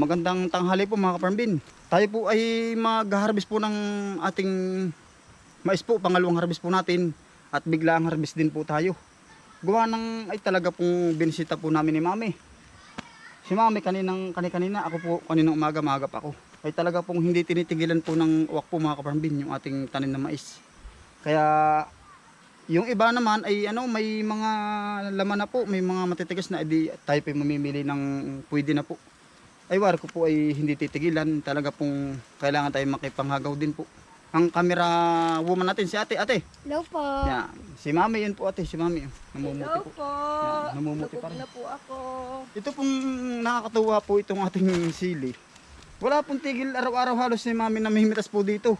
Magandang tanghali po mga kaparmbin. Tayo po ay mag-harvest po ng ating mais po, pangalawang harvest po natin at bigla ang harvest din po tayo. Gawa ng ay talaga pong binisita po namin ni Mami. Si Mami kaninang kani-kanina, ako po kaninang umaga maaga pa ako. Ay talaga pong hindi tinitigilan po ng uwak po mga kaparmbin yung ating tanim na mais. Kaya yung iba naman ay ano may mga laman na po, may mga matitigas na edi tayo yung mamimili ng pwede na po. Ay war ko po ay hindi titigilan, talaga pong kailangan tayo makipanghagaw din po. Ang camera woman natin si Ate, Ate. Hello po. Yan. Si Mami yun po Ate, si Mami. oh. Namumuti Hello po. po. Yan, namumuti pa rin. na po ako. Ito pong nakakatuwa po itong ating sili. Wala pong tigil araw-araw halos ni Mami na mahimitas po dito.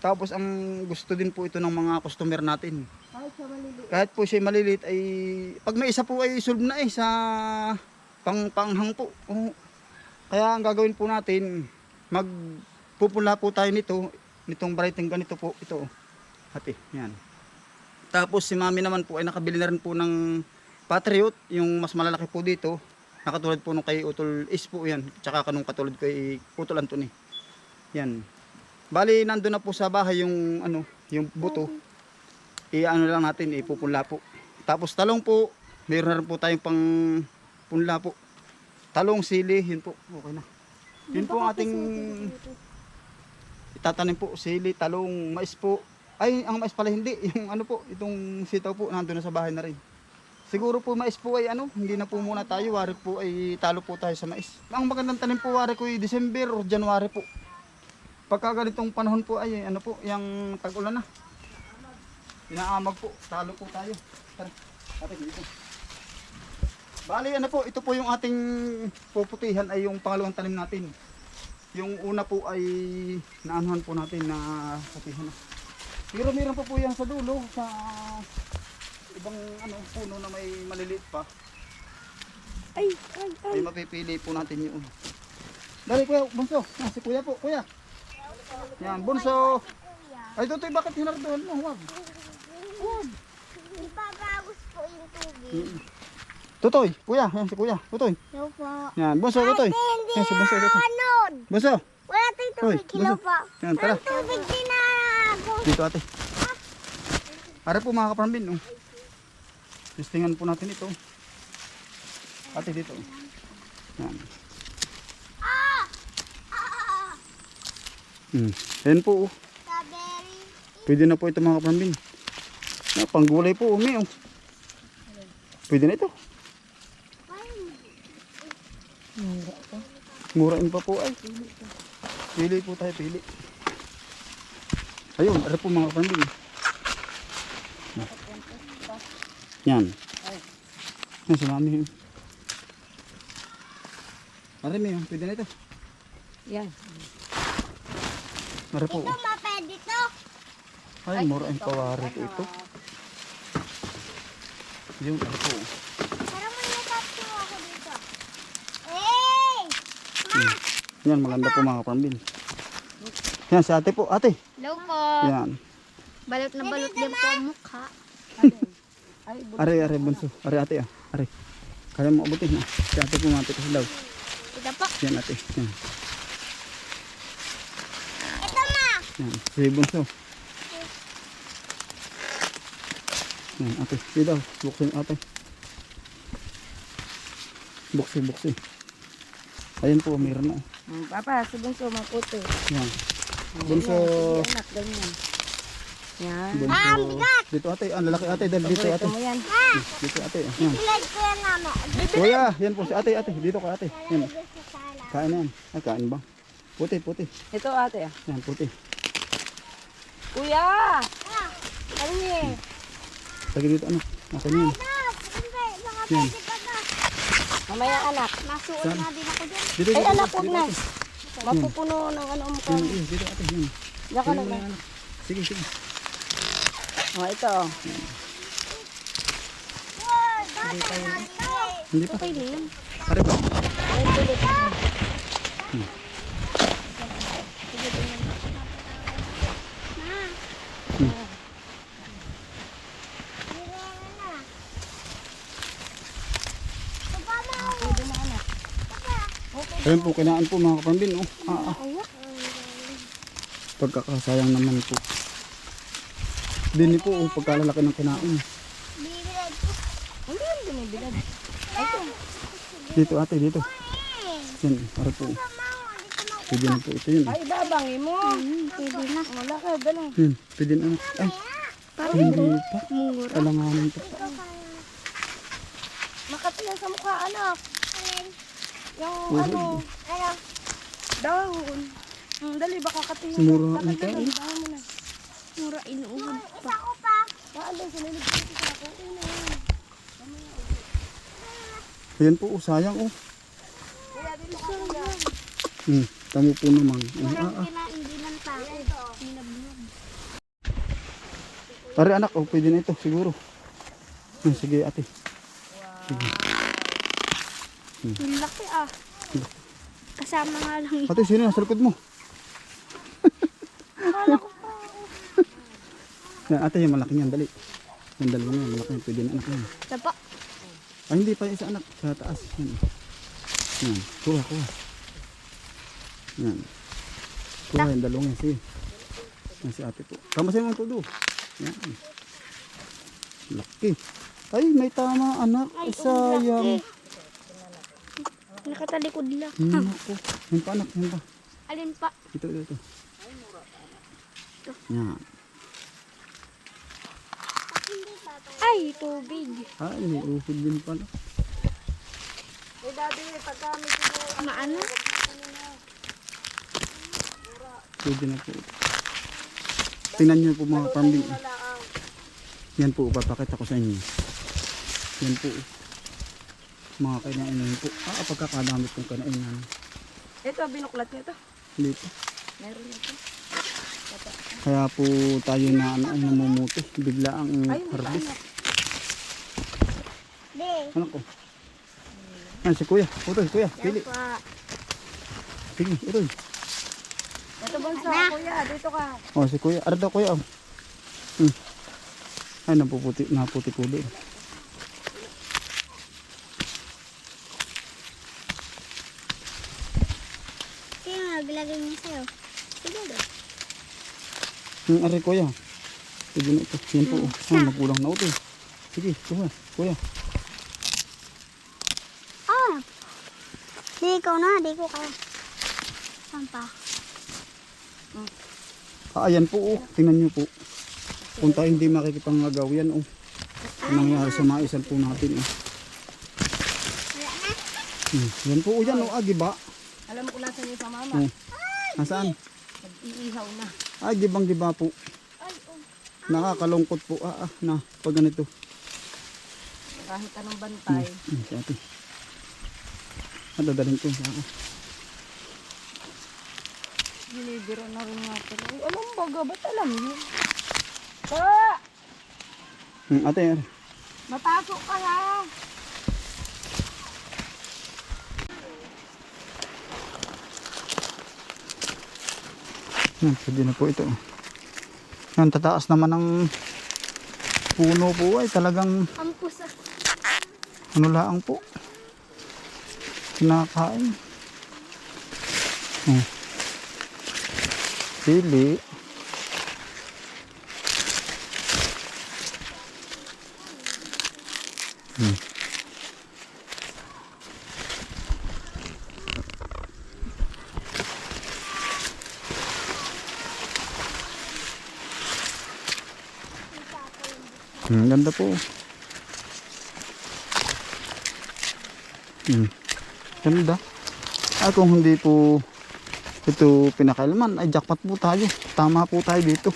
Tapos ang gusto din po ito ng mga customer natin. Ay, siya maliliit. Kahit po siya malilit ay pag may isa po ay solve na eh sa pang panghang po. Oo. Kaya ang gagawin po natin magpupula po tayo nito nitong varieteng ganito po ito. oh. Ate, yan. Tapos si Mami naman po ay nakabili na rin po ng Patriot, yung mas malalaki po dito. Nakatulad po nung kay Utol Is po yan. Tsaka kanong katulad kay Utol Anthony. Yan. Bali, nandun na po sa bahay yung ano, yung buto i-ano lang natin, ipupunla po. Tapos talong po, mayroon na rin po tayong pang punla po. Talong, sili, yun po, okay na. Yun po ang ating itatanim po, sili, talong, mais po. Ay, ang mais pala hindi, yung ano po, itong sitaw po, nandun na sa bahay na rin. Siguro po mais po ay ano, hindi na po muna tayo, wari po ay talo po tayo sa mais. Ang magandang tanim po wari ko ay December or January po. Pagka ganitong panahon po ay ano po, yung tag-ulan na. Inaamag po, talo po tayo. Tara, ate dito. Bali, ano po, ito po yung ating puputihan ay yung pangalawang tanim natin. Yung una po ay naanuhan po natin na putihan. Pero meron pa po yan sa dulo, sa ibang ano, puno na may maliliit pa. Ay, ay, ay. Ay mapipili po natin yun. Dali kuya, bunso. Ah, si kuya po, kuya. Yan, bunso. Ay, tutoy, bakit hinardoon mo? Huwag. Ipapagos po yung tubig. Mm. Tutoy, kuya, yan si kuya, tutoy. Hello po. Yan, bunso, tutoy. Yan si bunso, tutoy. Bunso, Wala tayong tubig. Hello po. yan, tara. Ang tubig din na ako. Dito ate. Ara po mga kaparambin, oh. Testingan po natin ito. Ate dito. Yan. Hmm. Ayan po, oh. Pwede na po ito mga kaparambin. Na, panggulay po, umi, oh. Pwede na ito. Murain pa po ay. Pili po tayo, pili. Ayun, ano po mga kapambing. Yan. Yan, si mami. yun. Marami yun, pwede na ito. Yan. Mara po. Ito mapwede to. Ay, murain pa wari po ito. Yung ano po. Para mo natapos ako dito. Hey! Yan, maganda po mga kapambing. Yan, si ate po. Ate. Hello po. Yan. Balot na balot din po ang mukha. Ay, bu- Are, are, bunso. Are, ate ah. Are. Kaya mo abutin na. Si ate po mati kasi daw. Ito po. Yan ate. Yan. Ito ma. Yan. Si bunso. Yan ate. Di daw. Buksin ate. Buksi, buksi. Ayan po, meron na. Mm, Papa, si Bunso, maputi. Yan. Bunso. Yan, anak, ganyan. Yan. Bunso. Dito ate. Ang lalaki ate. Dahil dito ate. Mo yan. Dito ate. Yan. Kuya, yan po si ate ate. Dito ka ate. Yan. Kain na yan. Ay, kain ba? Puti, puti. Ito ate ah. Yan, puti. Kuya! Ah, Ano niya? Lagi dito ano. Ako yan. Yan. Pa. Mamaya anak. Nasuot Saan? na din ako dyan. Dito, Ay anak, huwag na. Mapupuno ng ano mo eh, dito ate. Yan. Diyan ka na ba? Sige, sige. Oh, ito. Wow, dati na ito. Hindi pa. Okay yun. Pare pa. Ay, tulit. Nirena na. Papa mo. Pwede na anak. Papa. Okay Ayan po, kinaan po mga kapambin. Oh. Ah, ah. Pagkakasayang naman po. Dini po, oh, pagkalalaki ng. Ay, ito. Dito ate, dito. Yan, para po. Pwede na po ito yun. Ay, babangin mo. Pwede na. Wala ka, dala. Yan, pwede na. Ay, hindi pa. Mura. Alanganin pa. Makatiyan sa mukha, anak. Yung Uhod. ano, Ano? dahon. Hmm, dali, baka katingin. Mura Lakad ang na kain. lang, dahon mo na. Mura inuugod pa. Isa ko pa. Paalam, sinilip ko sa ako. Ayan po, oh, sayang oh. Hmm, tamo po naman. Parang ah, ah. Pare anak, oh, pwede na ito siguro. Hmm, sige ate. Ang laki ah. Kasama nga lang yun. Ate, sino nasa likod mo? Akala ko pa. Yan, ate, yung malaki niyan, dali. Yung dalawa nga, malaki yan, pwede na anak yan. Isa pa. Ay, hindi pa isa anak, sa taas. Yan. Yan, kuha, kuha. Yan. Kuha yung dalawang yan, sige. Yan si ate po. Kamasay mo ang todo. Yan. Laki. Ay, may tama anak. Ay, Ay, sayang. laki. Nakatalikod lang. Hmm, ako. Yan pa anak, yan pa. Alin pa? Ito, ito, ito. Yan. Ay, tubig. Ay, may uhod din pala. Eh, daddy, pagka may siguro. Maano? Pwede na po. Tingnan niyo po mga pambing. Yan po, papakita ko sa inyo. Yan po. Mga kinainan po. Ah, pagkakadamit kong kinainan. Ito, binuklat niya ito. Dito. Meron ito. Kaya po tayo na ano, ang namumuti. Bigla ang harvest. Ano ko? Yan si kuya. Utoy, kuya. Pili. Sige, utoy. Ito, bunso, kuya. Dito ka. Oh, si kuya. Arda kuya. Oh. Hmm. Ay, napuputi, naputi po doon. Sino naglagay niya sa'yo? Sige do. Hmm, aray kuya. Pwede na ito. Yan po. Oh. Ah, magkulang na utoy. Sige, kuya. Kuya. Ah. Di ikaw na. Di ko kaya. Saan pa? Ah, ayan po. Oh. Tingnan niyo po. Kung tayo hindi makikipangagaw yan. Oh. Ang nangyari sa maisan po natin. Oh. Na. Hmm. Yan po. Oh, yan. Oh, ah, giba. Alam ko nasa niyo sa mama. Oh. Nasaan? Nag-iihaw na. Ay, gibang giba po. Ay, oh. Nakakalungkot po. Ah, ah, na. Pag ganito. Kahit anong bantay. Hmm, si ate. Madadaling ko ako. Binibiro na rin nga pala. Ay, alam baga, ba't alam yun? Pa! Hmm, ate, aray. Mapasok ka ha! Yan, pwede na po ito. Yan, tataas naman ng puno po ay talagang ano laang po. Kinakain. Hmm. Sili. Hmm. Hmm, ganda po. Hmm. Ganda. Ay kung hindi po ito pinakailman, ay jackpot po tayo. Tama po tayo dito.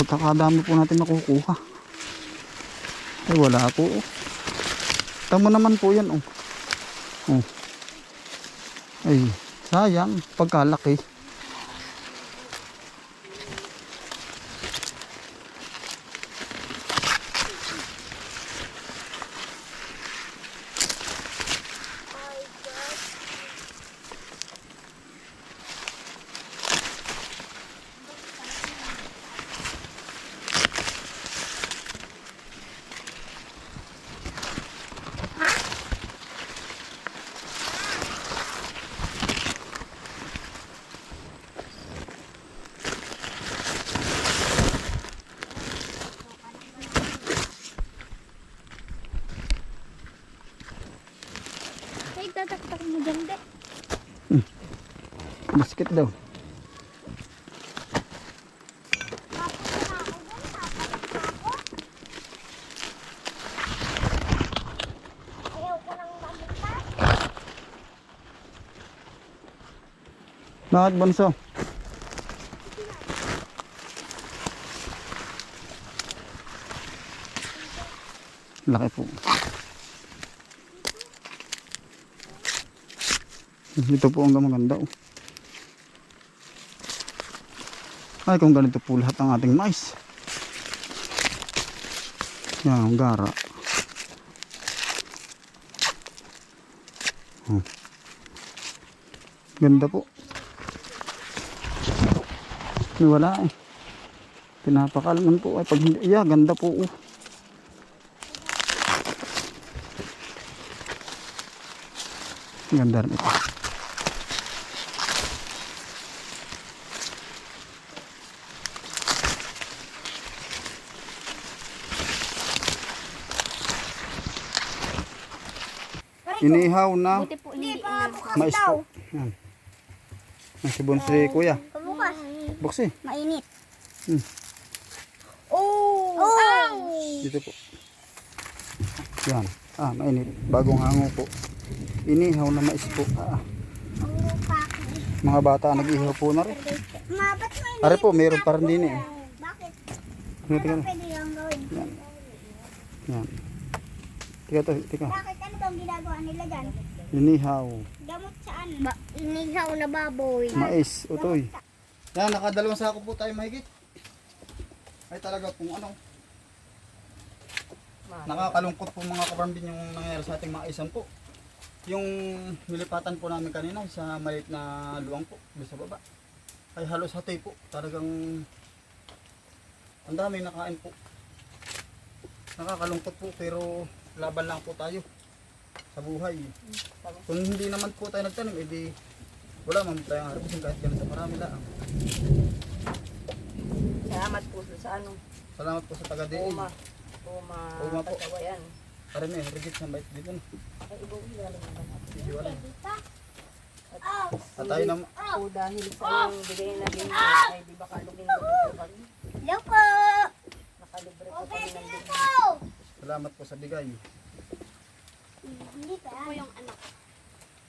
Pagkakadami po natin nakukuha. Ay wala po. Tamo naman po yan. Oh. Oh. Ay, sayang. Pagkalaki. Bakit bunso? Laki po. Ito po ang maganda oh. Ay kung ganito po lahat ang ating mais. Yan ang gara. Hmm. Ganda po. Ay, wala eh. Pinapakalman po. Ay, pag hindi, yeah, ganda po. Oh. Ganda rin ito. Inihaw na mais po. Yan. Ang sibon si kuya. Pabukas. Buksi. Mainit. Hmm. Oh! Oh! Dito po. Yan. Ah, mainit. Bagong hango po. Inihaw na mais po. Ah, lupa. mga bata nag-ihaw po na rin. Ma, ba't mainit? Are po, meron pa rin din eh. Bakit? Ano, tika na. Pwede yung gawin. Yan. Yan. Tika to, tika. Bakit? Ano bang ginagawa nila dyan? Inihaw. Gamot saan? Ba inihaw na baboy. Mais, utoy. Yan, nakadalawang sako po tayo mahigit. Ay talaga kung ano. Nakakalungkot po mga kabambin yung nangyayari sa ating maisan po. Yung nilipatan po namin kanina sa maliit na luwang po, sa baba. Ay halos hati po. Talagang ang dami nakain po. Nakakalungkot po pero laban lang po tayo sa buhay. Kung hindi naman po tayo nagtanim, edi wala man tayong harvesting kahit ganito marami lang. Salamat po sa ano, Salamat po sa taga diin. Uma. Uma. Uma po. Katawayan. Para may rigid sa bait dito. Ay, iba ilalim naman. Hindi wala. Oh! At tayo naman, Po, dahil sa yung bigay na din ay di ba kalugin ko po kami. Po! Nakalibre po Okay, kami ng bigay. po? salamat po sa bigay. Hindi pa. Ito po yung anak.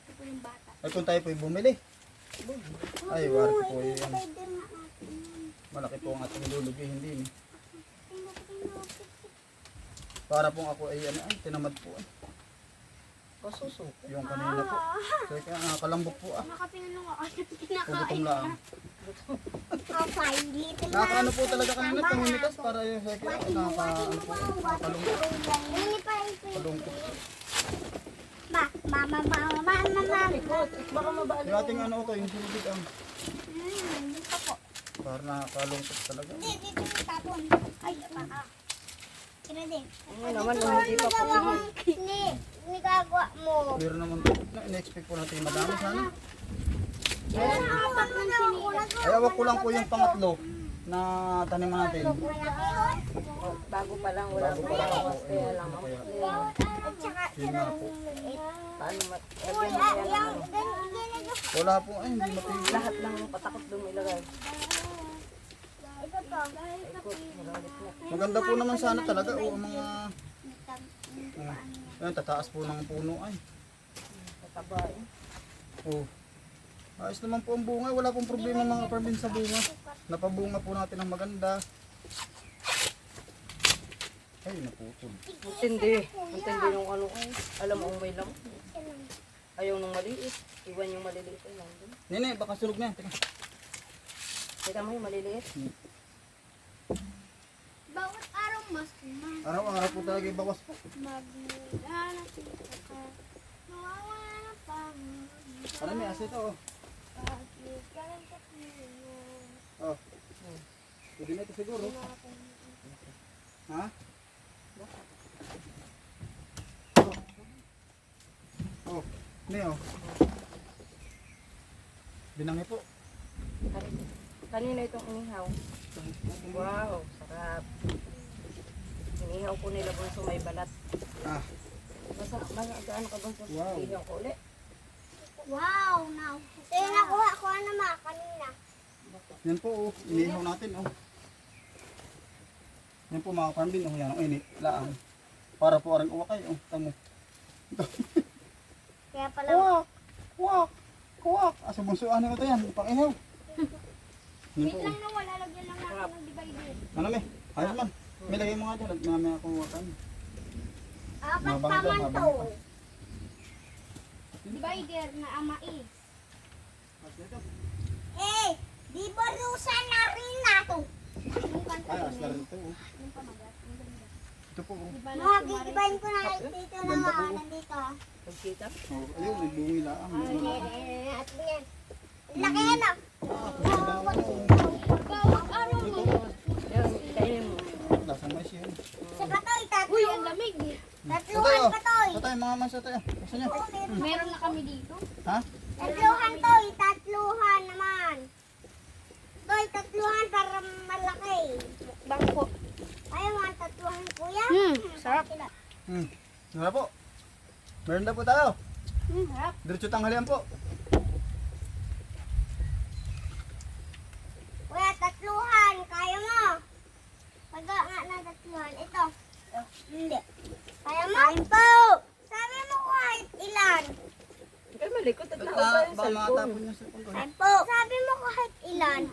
Ito po yung bata. Ay kung tayo po'y bumili. Ay, wari po yan. Malaki po ang ating lulugi, hindi ni. Para pong ako ay ano, ay tinamad po. Ay. Pasuso. Yung kanina po. Kaya kaya nakakalambok po ah. Nakapinanong ako. Pugutom lang. Okay, little Nakakaano po talaga kanina, tumumitas para yung kaya kaya nakaka, ano po, nakakalungkot. Kalungkot. Ma, mama. Baka mabali. Yung ating ano ko, yung sinubig ang Hmm, dito po. para nakakalungkot talaga. Hindi, dito tapon. Ay, baka. Kira din. Ano naman, hindi pa po. Hindi, hindi gagawa mo. Pero naman po, na, in-expect po natin madami sana. Ay, ko lang po yung pangatlo na taniman natin. Bago pa lang, wala pa lang. Kaya lang ako. kaya? At saka. Paano mat... Uy, Lagyan mo yan ng Wala po, ay hindi mapigil. Lahat lang yung patakot doon ilagay. Maganda po naman sana talaga o ang mga uh, ayun, tataas po ng puno ay. Tataba eh. Oh. Ayos naman po ang bunga, wala pong problema mga parbin sa bunga. Napabunga po natin ng maganda. Ay, naputol. Matindi. Matindi nung ano ay. Alam mo may lam. Ayaw nung maliit. Iwan yung maliliit ay nandun. Nene, baka sunog na. Teka. Teka mo yung maliliit. Bawat araw mas mas Araw-araw po talaga bawas po. magmula na ka. Nawawala na pa. Ano may asit oh. Bakit ka lang sa? Oh. Pwede na ito siguro. Ha? Oh. Ne oh. Binangi po. Kanina itong inihaw. Wow, sarap. Inihaw ko nila kung sa may balat. Ah. Basta, basta ano ka ba sa Wow. inihaw ko ulit? Wow, now. Ito yung nakuha ko ano ma, kanina. Yan po, oh. inihaw natin, oh. Yan po mga kapambin, oh. Yan, oh, init. Laan. Para po arang uwakay, oh. Tamo. Kaya pala, Kuwak! Kuwak! Kuwak! Asa bunsuan ko to yan, pang ihaw. Wait po, lang na wala, lagyan lang natin ng divider. oh. Ano, me? Ayos man. May lagay mo nga dyan, at mamaya ako wakan. Apat Mabang pa man to. Divider na amais. Eh, di ba rusa na rin na to? Yung kanta Ay, asla rin ito. Ito po, Mga gigibayin ko na dito na po. nandito. Pagkita? Oh, ayun, nagbungi laang. Eh, at yan. Laki yan ah. Sa katoy, tatlo. Uy, ang lamig eh. Tatluhan katoy. Ito tayo, mga nyo? Meron na kami dito. Ha? Tatluhan toy, tatluhan naman. Toy, tatluhan para. Bangko. Ayaw mga tatluhan kuya. Hmm, sarap. Hmm. Wala po. Meron na po tayo. Hmm, sarap. Diretso tanghalian po. Kuya, tatluhan. Kaya mo. Pagka nga ng tatluhan. Ito. Hindi. Kaya mo? Kain po. Sabi mo kahit ilan. Kaya malikot at nakaba yung cellphone. Kain po. Sabi mo kahit ilan.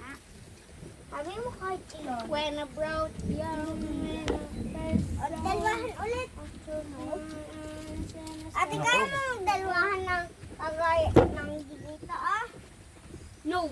Sabi mo kahit ilan. When brought young men Dalwahan ulit. Ate, kaya mo dalwahan ng kagaya ng gigita ah. No.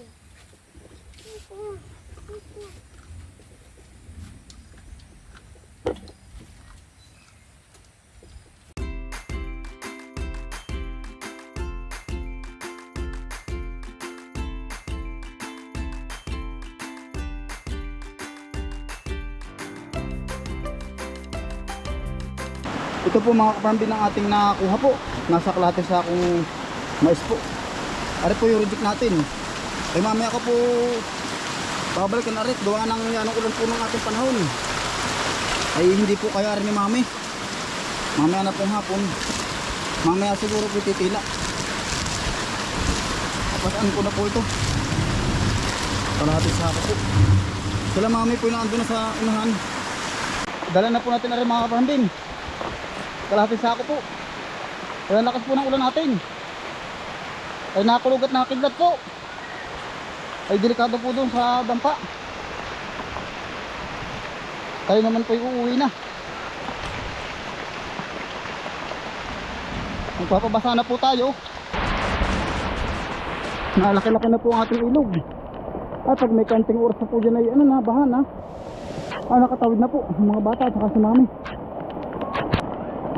Ito po mga kaparambin ng ating nakakuha po. Nasa klate sa akong mais po. Ari po yung reject natin. Ay mamaya ko po babalikan arit. Gawa ng anong ulan po ng ating panahon. Ay hindi po kaya rin ni mami. Mamaya na pong hapon. Mamaya siguro po titila. Pasaan ko na po ito. Kalahati sa ako po. Sila mami po yung nandun na sa unahan. Dala na po natin na rin mga kaparambin. Kalahati sa ako po. Kaya lakas po ng ulan natin. Ay nakulog at nakidlat po. Ay delikado po doon sa dampa. Tayo naman po uuwi na. Magpapabasa na po tayo. Nalaki-laki na po ang ating ilog. At pag may kanting oras na po dyan ay ano na, bahan na. Ah, nakatawid na po. Mga bata at saka si mami.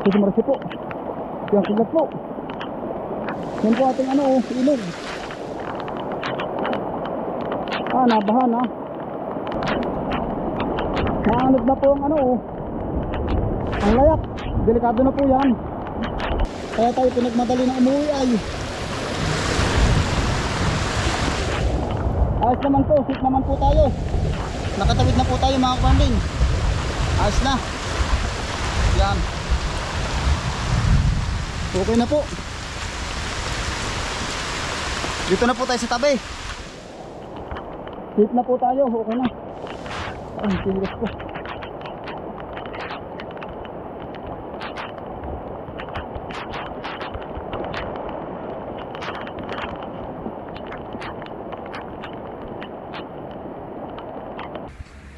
Sige marasi po. Yung kilat po. Yan po ating ano, oh, ilog. Ah, nabahan ha. Naanod na po ang ano, oh. Ang layak. Delikado na po yan. Kaya tayo pinagmadali na umuwi ay. Ayos naman po, sit naman po tayo. Nakatawid na po tayo mga kapanding. Ayos na. Yan. Okay na po. Dito na po tayo sa tabi. Safe na po tayo. Okay na. Ay, tigas po.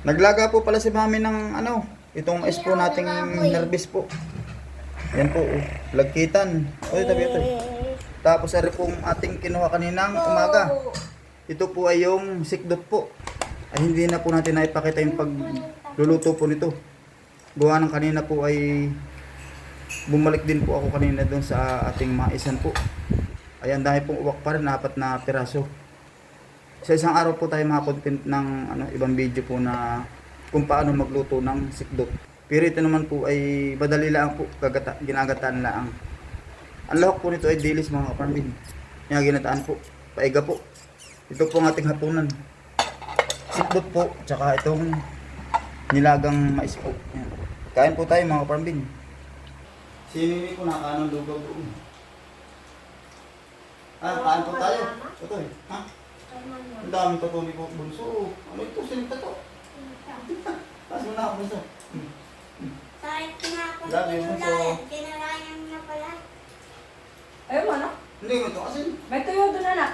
Naglaga po pala si mami ng ano, itong mais po nating nervous po. Yan po, oh, lagkitan. Oy, tabi ito. Tapos ari pong ating kinuha kaninang umaga. Ito po ay yung sikdot po. Ay hindi na po natin naipakita yung pagluluto po nito. Gawa ng kanina po ay bumalik din po ako kanina doon sa ating maisan po. Ayan, dahil pong uwak pa rin, apat na piraso. Sa isang araw po tayo mga content ng ano, ibang video po na kung paano magluto ng sikdot. Pero ito naman po ay madali lang po, gagata, ginagataan lang. Ang lahok po nito ay dilis mga kapambin. Yung ginataan po, paiga po. Ito po ang ating hapunan. Sikdot po, tsaka itong nilagang mais po. Yan. Kain po tayo mga kapambin. Si Mimi po nakaanong lugaw po. Ah, kain po tayo. Ito eh. Ha? Ang daming totoo ni Bunso. Ano ito? Sinita to? Taas mo na ako, Bunso. Hmm. Kahit tinapon Grabe, ko bunso. ulit, kinarayan niya pala. Ayaw mo, anak. Hindi mo ito kasi. May tuyo doon, anak.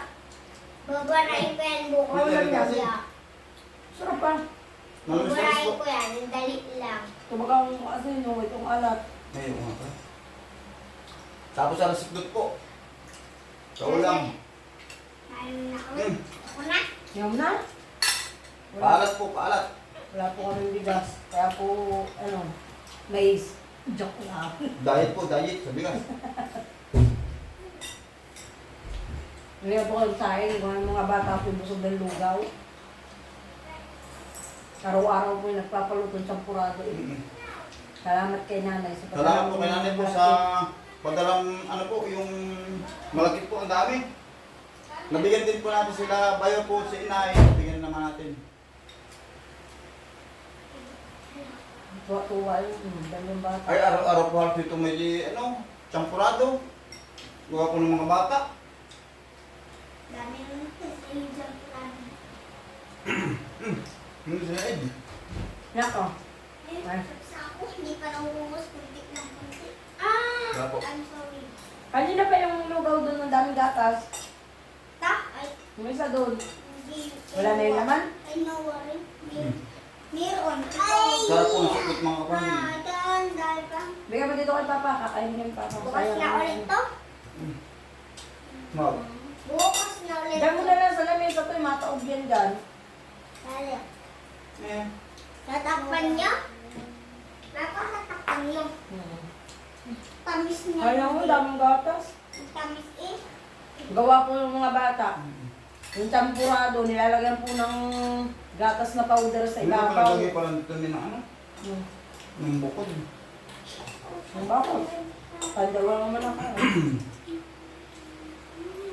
Babarain ko yan bukas. Wala rin kasi. Kuya. Sarap pa. Malamis na Babarain ko yan, dali lang. Tumagang asin yung itong alat. Ngayon nga pa. Tapos sa sikdot po. Sa ulam. Ayun na ako. Hmm. Ako na. Yum na. Wala, Paalat po, paalat. wala po kami bigas. Kaya po, ano, mais. Joke lang. Diet po, diet. Sa bigas. Ngayon po kayo sa kung ang mga bata po busog ng lugaw. Araw-araw po yung nagpapaluto ng champurado. Eh. Salamat kay nanay sa Salamat po kay nanay po sa padalang ano po, yung malaki po ang dami. Nabigyan din po natin sila, bayo po si inay, nabigyan naman natin. Tuwa-tuwa yun, hmm, dalawang bata. Ay, araw-araw po halos ito may ano, champurado. Gawa po ng mga bata. Dami naman kasi yung jump lang. Hindi sila Ed. Nako. Ay. sa ako, hindi pa nauubos. Kunti lang kunti. Ah! Wala po. I'm sorry. Kanina pa yung lugaw doon ng daming gatas. Ta? Ay, Yung isa doon. hindi. Wala na yung laman? Ay, no worry. Mer- Meron. Ay! Sarap po ang sikot mga kapatid. Ah, doon, dahil pa. Bigyan mo dito kay Papa, kakainin kay Papa. Bukas na ulit to. Mag. Bukas na ulit Diyan mo to. na lang sa lamesa to, yung mataog yan dyan. Dali. Eh, Tatakpan niya? Napakatakpan niyo. Hmm. Tamis niya. Kaya mo, daming gatas. Ang Tamis eh. Gawa po ng mga bata. Yung champurado, nilalagyan po ng gatas na powder sa hindi ko ibabaw. nalagay pala dito ng ano, Hmm. ng bukod. Ang bakot. Pandawa naman ako.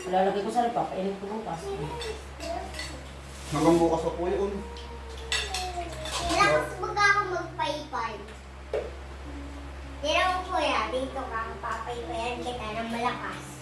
Lalagay ko sa rep, papainit ko bukas. Hanggang bukas pa po yun. Malakas baga ako magpaypay. Tira mo po yan. Dito ka, papaypayan kita ng malakas.